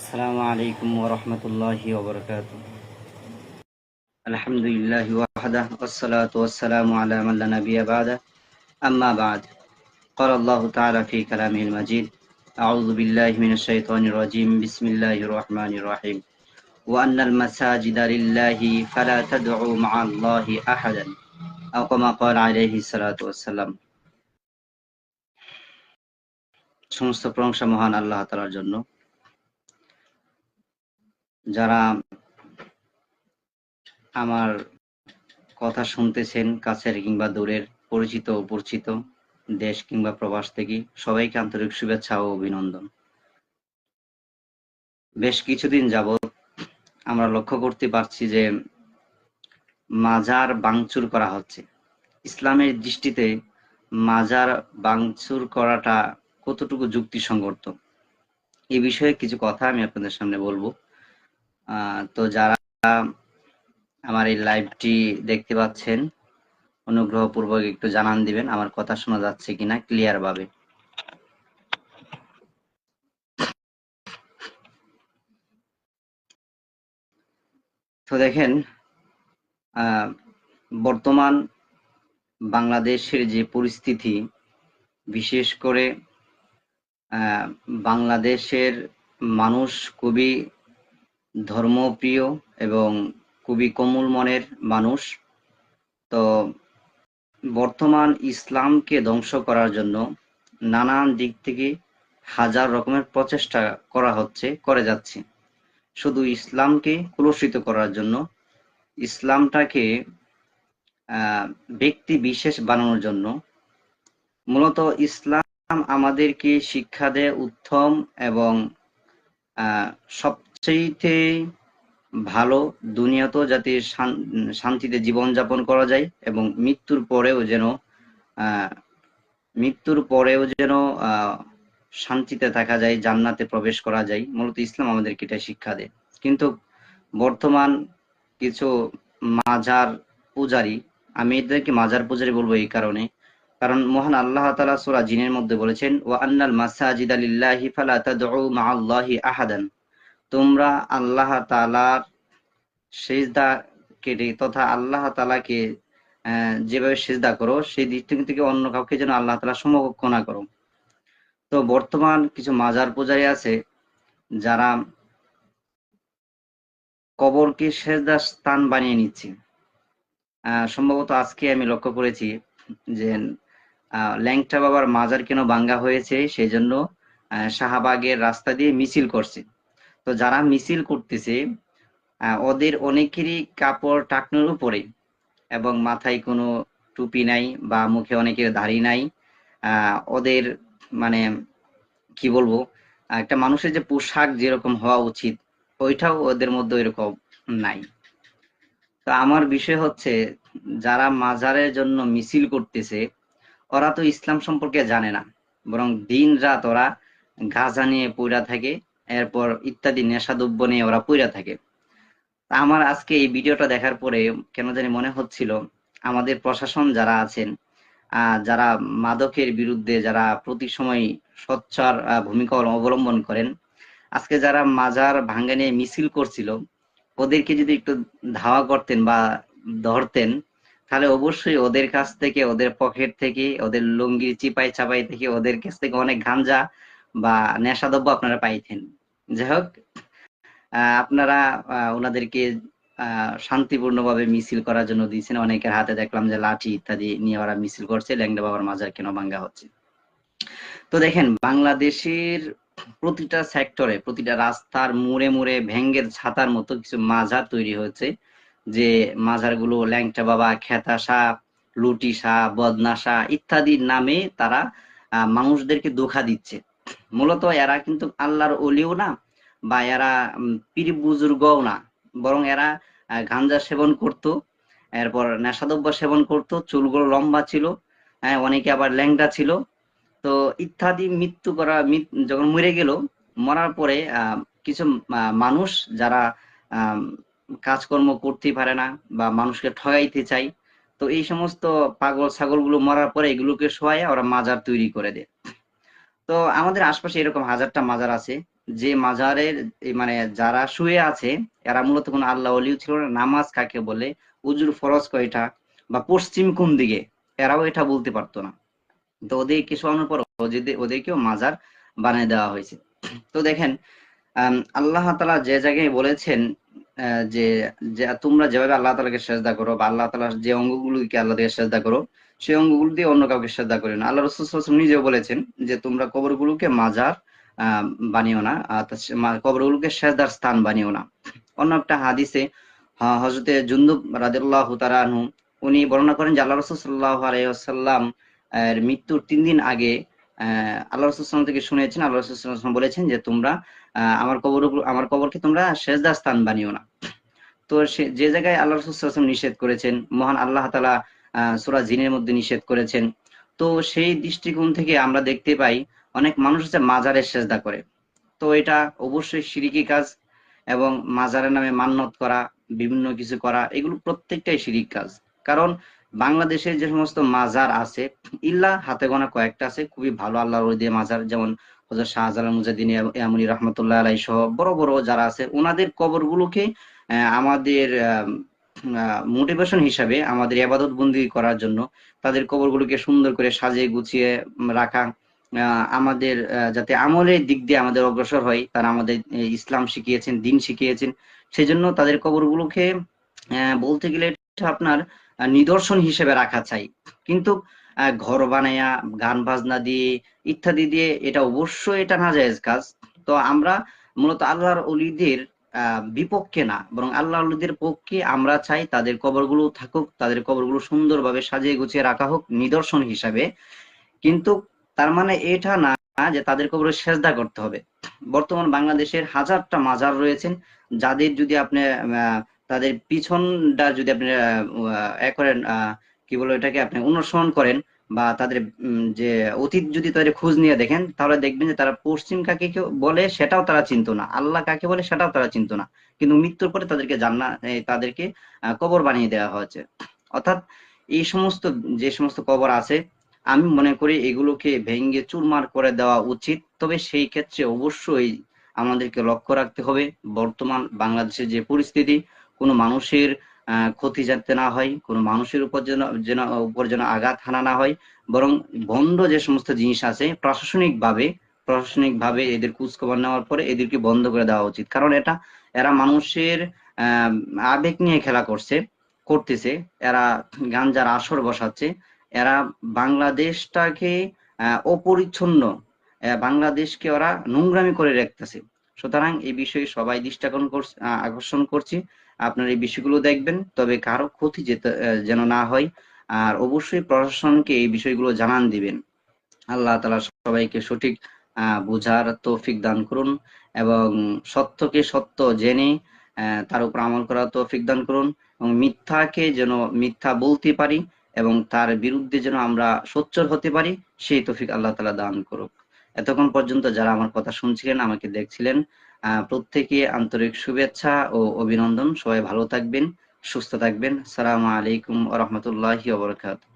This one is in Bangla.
السلام عليكم ورحمة الله وبركاته الحمد لله وحده والصلاة والسلام على من لا نبي بعده أما بعد قال الله تعالى في كلامه المجيد أعوذ بالله من الشيطان الرجيم بسم الله الرحمن الرحيم وأن المساجد لله فلا تدعوا مع الله أحدا أو كما قال عليه الصلاة والسلام সমস্ত প্রশংসা মহান আল্লাহ তাআলার জন্য যারা আমার কথা শুনতেছেন, কাছের কিংবা দূরের, পরিচিত অপরিচিত দেশ কিংবা প্রবাস থেকে, সবাইকে আন্তরিক শুভেচ্ছা ও অভিনন্দন। বেশ কিছুদিন যাবৎ আমরা লক্ষ্য করতে পারছি যে মাজার বাংচুর করা হচ্ছে। ইসলামের দৃষ্টিতে মাজার বাংচুর করাটা কতটুকু যুক্তিসঙ্গত? এই বিষয়ে কিছু কথা আমি আপনাদের সামনে বলব। তো যারা আমার এই লাইভটি দেখতে পাচ্ছেন, অনুগ্রহপূর্বক একটু জানান দিবেন, আমার কথা শোনা যাচ্ছে কিনা ক্লিয়ার ভাবে। তো দেখেন বর্তমান বাংলাদেশের যে পরিস্থিতি, বিশেষ করে বাংলাদেশের মানুষ খুবই ধর্মপ্রিয় এবং খুবই কোমল মনের মানুষ। তো বর্তমান ইসলামকে ধ্বংস করার জন্য নানান দিক থেকে হাজার রকমের প্রচেষ্টা করা হচ্ছে করে যাচ্ছে। শুধু ইসলামকে কুলসিত করার জন্য ইসলামটাকে ব্যক্তি বিশেষ বানানোর জন্য মূলত ইসলাম আমাদেরকে শিক্ষা দেয় উত্তম এবং আহ, সবচেয়ে ভালো দুনিয়াতেও যাতে শান- শান্তিতে জীবনযাপন করা যায় এবং মৃত্যুর পরেও যেন মৃত্যুর পরেও যেন শান্তিতে থাকা যায়, জান্নাতে প্রবেশ করা যায়। মূলত ইসলাম আমাদেরকে এটা শিক্ষা দেয়। কিন্তু বর্তমান কিছু মাজার পূজারী, আমি এদেরকে মাজার পূজারী বলব এই কারণে, কারণ মহান আল্লাহ তাআলা সূরা জিনের মধ্যে বলেছেন, ওয়া আন্নাল মাসাজিদা আলিল্লাহি ফালা তাদউ মাআল্লাহি আহাদান। তোমরা আল্লাহ তাআলার সেজদা কেটে তথা আল্লাহ তালাকে যেভাবে সেজদা করো, সেই দিক থেকে অন্য কাউকে যেন আল্লাহ তালা সমকক্ষ না করো। তো বর্তমান কিছু মাজার পূজারী আছে, যারা কবরকে সেজদা স্থান বানিয়ে নিচ্ছে। সম্ভবত আজকে আমি লক্ষ্য করেছি যে ল্যাংটা বাবার মাজার কেন ভাঙ্গা হয়েছে সেই জন্য শাহবাগের রাস্তা দিয়ে মিছিল করছে। তো যারা মিছিল করতেছে ওদের অনেকেরই কাপড় টাকনোর উপরে এবং মাথায় কোনো টুপি নাই বা মুখে অনেকের দাড়ি নাই। ওদের মানে কি বলব, একটা মানুষের যে পোশাক যেরকম হওয়া উচিত, ওইটাও ওদের মধ্যে এরকম নাই। তো আমার বিষয় হচ্ছে, যারা মাজারের জন্য মিছিল করতেছে, ওরা তো ইসলাম সম্পর্কে জানে না। বরং দিন রাত ওরা গাঁজা নিয়ে পইরা থাকে এরপর ইত্যাদি নেশাদ্রব্য নিয়ে ওরা পইরা থাকে। আমার আজকে এই ভিডিওটা দেখার পরে কেন জানি মনে হচ্ছিল, আমাদের প্রশাসন যারা আছেন যারা মাদকের বিরুদ্ধে যারা প্রতি সময় সোচ্চার ভূমিকা অবলম্বন করেন, আজকে যারা মাজার ভাঙ্গা নিয়ে মিছিল করছিল, ওদেরকে যদি একটু ধাওয়া করতেন বা ধরতেন, তাহলে অবশ্যই ওদের কাছ থেকে, ওদের পকেট থেকে, ওদের লুঙ্গির চিপাই চাপাই থেকে, ওদের কাছ থেকে অনেক গাঞ্জা বা নেশাদ্রব্য আপনারা পাইতেন। যাই হোক আপনারা ওনাদেরকে শান্তিপূর্ণভাবে মিছিল করার জন্য দিয়েছেন। অনেকের হাতে দেখলাম যে লাঠি ইত্যাদি নিয়ে ওরা মিছিল করছে। ল্যাংড়া বাবার মাজার কেন ভাঙ্গা হচ্ছে? তো দেখেন, বাংলাদেশের প্রতিটা সেক্টরে প্রতিটা রাস্তার মোড়ে মোড়ে ভেঙ্গের ছাতার মতো কিছু মাজার তৈরি হয়েছে, যে মাজারগুলো ল্যাংটা বাবা, খেতা শাহ লুটি শাহ বদনা শাহ ইত্যাদির নামে তারা মানুষদেরকে ধোঁকা দিচ্ছে। মূলত এরা কিন্তু আল্লাহর অলিও না বা এরা পীর বুজুর্গও না। বরং এরা গাঞ্জা সেবন করত, এরপর নেশাদ্রব্য সেবন করত, চুলগুলো লম্বা ছিল হ্যাঁ অনেকে আবার ল্যাংটা ছিল। তো ইত্যাদি মৃত্যু করা যখন মরে গেল, মরার পরে কিছু মানুষ যারা কাজকর্ম করতে পারে না বা মানুষকে ঠগাইতে চাই তো এই সমস্ত পাগল ছাগলগুলো মরার পরে এগুলোকে শোয়ায় ওরা মাজার তৈরি করে দেয়। তো আমাদের আশপাশে এরকম হাজারটা মাজার আছে। যে মাজারের মানে যারা শুয়ে আছে, এরা মূলত কোনো আল্লাহ অলিও ছিল না, নামাজ কাকে বলে, উজুর ফরজ কয়টা বা পশ্চিম কোন দিকে, এরাও এটা বলতে পারতো না। তো ওদেরকে শোয়ানোর পর ওদের, ওদেরকেও মাজার বানিয়ে দেওয়া হয়েছে। তো দেখেন আল্লাহ তালা যে জায়গায় বলেছেন যে তোমরা যেভাবে আল্লাহ তালাকে সেজদা করো বা আল্লাহ তালার যে অঙ্গগুলোকে আল্লাহ থেকে সেজদা করো সেই অঙ্গগুলো দিয়ে অন্য কাউকে সেজদা করি না। আল্লাহ রসুল নিজেও বলেছেন যে, তোমরা কবরগুলোকে মাজার বানিও না কবরগুলোকে সেজদার স্থান বানিও না। অন্য একটা হাদিসে হজরতে জুন্দুব রাদিয়াল্লাহ তাআলা উনি বর্ণনা করেন যে, আল্লাহ রসুল সাল্লাহ আলাইসাল্লাম এর মৃত্যুর তিন দিন আগে আল্লাহ রসুল থেকে শুনেছেন আল্লাহ রসুল বলেছেন যে, তোমরা আমার কবর আমার কবরকে তোমরা সেজদা স্থান বানিও না। তো সে, যে জায়গায় আল্লাহ রসুল নিষেধ করেছেন, মহান আল্লাহ তালা সুরা জিনের মধ্যে নিষেধ করেছেন। তো সেই দৃষ্টিকোণ থেকে আমরা দেখতে পাই, অনেক মানুষ হচ্ছে মাজারের সেজদা করে। তো এটা অবশ্যই সিরিকি কাজ এবং মাজারের নামে মান্যত করা, বিভিন্ন কিছু করা, এগুলো প্রত্যেকটাই শিরিক কাজ। কারণ বাংলাদেশে যে সমস্ত মাজার আছে, ইল্লা হাতে গোনা কয়েকটা আছে, খুবই ভালো আল্লাহর দিয়ে মাজার, যেমন হজরত শাহজালাল মুজাদ্দিন ইয়ামুনি রহমতুল্লাহ আলাই সহ বড় বড় যারা আছে, ওনাদের কবরগুলোকে আমাদের মোটিভেশন হিসাবে আমাদের আবাদত বন্দি করার জন্য তাদের কবরগুলোকে সুন্দর করে সাজিয়ে গুছিয়ে রাখা আমাদের যাতে আমলের দিক দিয়ে আমাদের অগ্রসর হয়, তারা আমাদের ইসলাম শিখিয়েছেন, দিন শিখিয়েছেন সেই জন্য তাদের কবরগুলোকে বলতে গেলে আপনার নিদর্শন হিসেবে রাখা চাই। কিন্তু ঘর বানায়া, গান বাজনা দিয়ে ইত্যাদি দিয়ে এটা অবশ্যই এটা নাজায়েজ কাজ। তো আমরা মূলত আল্লাহর অলিদের বিপক্ষে না, বরং আল্লাহ অলিদের পক্ষে আমরা চাই তাদের কবরগুলো থাকুক, তাদের কবরগুলো সুন্দরভাবে সাজিয়ে গুছিয়ে রাখা হোক নিদর্শন হিসাবে। কিন্তু তার মানে এটা না যে তাদের কবরে সেজদা করতে হবে। বর্তমান বাংলাদেশের হাজারটা মাজার রয়েছেন যাদের যদি আপনি তাদের পিছনটা যদি আপনি করেন কি বলে এটাকে আপনি অনুসরণ করেন বা তাদের যে অতীত যদি তাদের খোঁজ নিয়ে দেখেন, তাহলে দেখবেন যে তারা পশ্চিম কাকে বলে সেটাও তারা চিনতো না। আল্লাহ কাকে বলে সেটাও তারা চিনতো না। কিন্তু মৃত্যুর পরে তাদেরকে জান্না তাদেরকে কবর বানিয়ে দেওয়া হয়েছে। অর্থাৎ এই সমস্ত, যে সমস্ত কবর আছে, আমি মনে করি এগুলোকে ভেঙে চুরমার করে দেওয়া উচিত। তবে সেই ক্ষেত্রে অবশ্যই আমাদেরকে লক্ষ্য রাখতে হবে, বর্তমান বাংলাদেশের যে পরিস্থিতি, কোনো মানুষের ক্ষতি যাতে না হয়, কোনো মানুষের উপর যেন যেন, উপর যেন আঘাত হানা না হয়, বরং বন্ধ যে সমস্ত জিনিস আছে প্রশাসনিক ভাবে প্রশাসনিক ভাবে এদের কুচখবর নেওয়ার পরে এদেরকে বন্ধ করে দেওয়া উচিত। কারণ এটা, এরা মানুষের আবেগ নিয়ে খেলা করছে, করতেছে, এরা গাঞ্জার আসর বসাচ্ছে, এরা বাংলাদেশটাকে অপরিচ্ছন্ন বাংলাদেশকে ওরা নোংরামি করে রাখতেছে সুতরাং এই বিষয়ে সবাই দৃষ্টি আকর্ষণ করছি। আপনারা এই বিষয়গুলো দেখবেন, তবে কারও ক্ষতি যেন না হয়। আর অবশ্যই প্রশাসনকে এই বিষয়গুলো জানান দিবেন। আল্লাহ তালা সবাইকে সঠিক বুঝার তৌফিক দান করুন এবং সত্যকে সত্য জেনে তার উপর আমল করার তৌফিক দান করুন এবং মিথ্যাকে যেন মিথ্যা বলতে পারি এবং তার বিরুদ্ধে যেন আমরা সোচ্চার হতে পারি, সেই তৌফিক আল্লাহ তালা দান করুক। এতক্ষণ পর্যন্ত যারা আমার কথা শুনছিলেন, আমাকে দেখছিলেন প্রত্যেকে আন্তরিক শুভেচ্ছা ও অভিনন্দন। সবাই ভালো থাকবেন সুস্থ থাকবেন। সালামু আলাইকুম রহমতুল্লাহ বারাকাতুহু।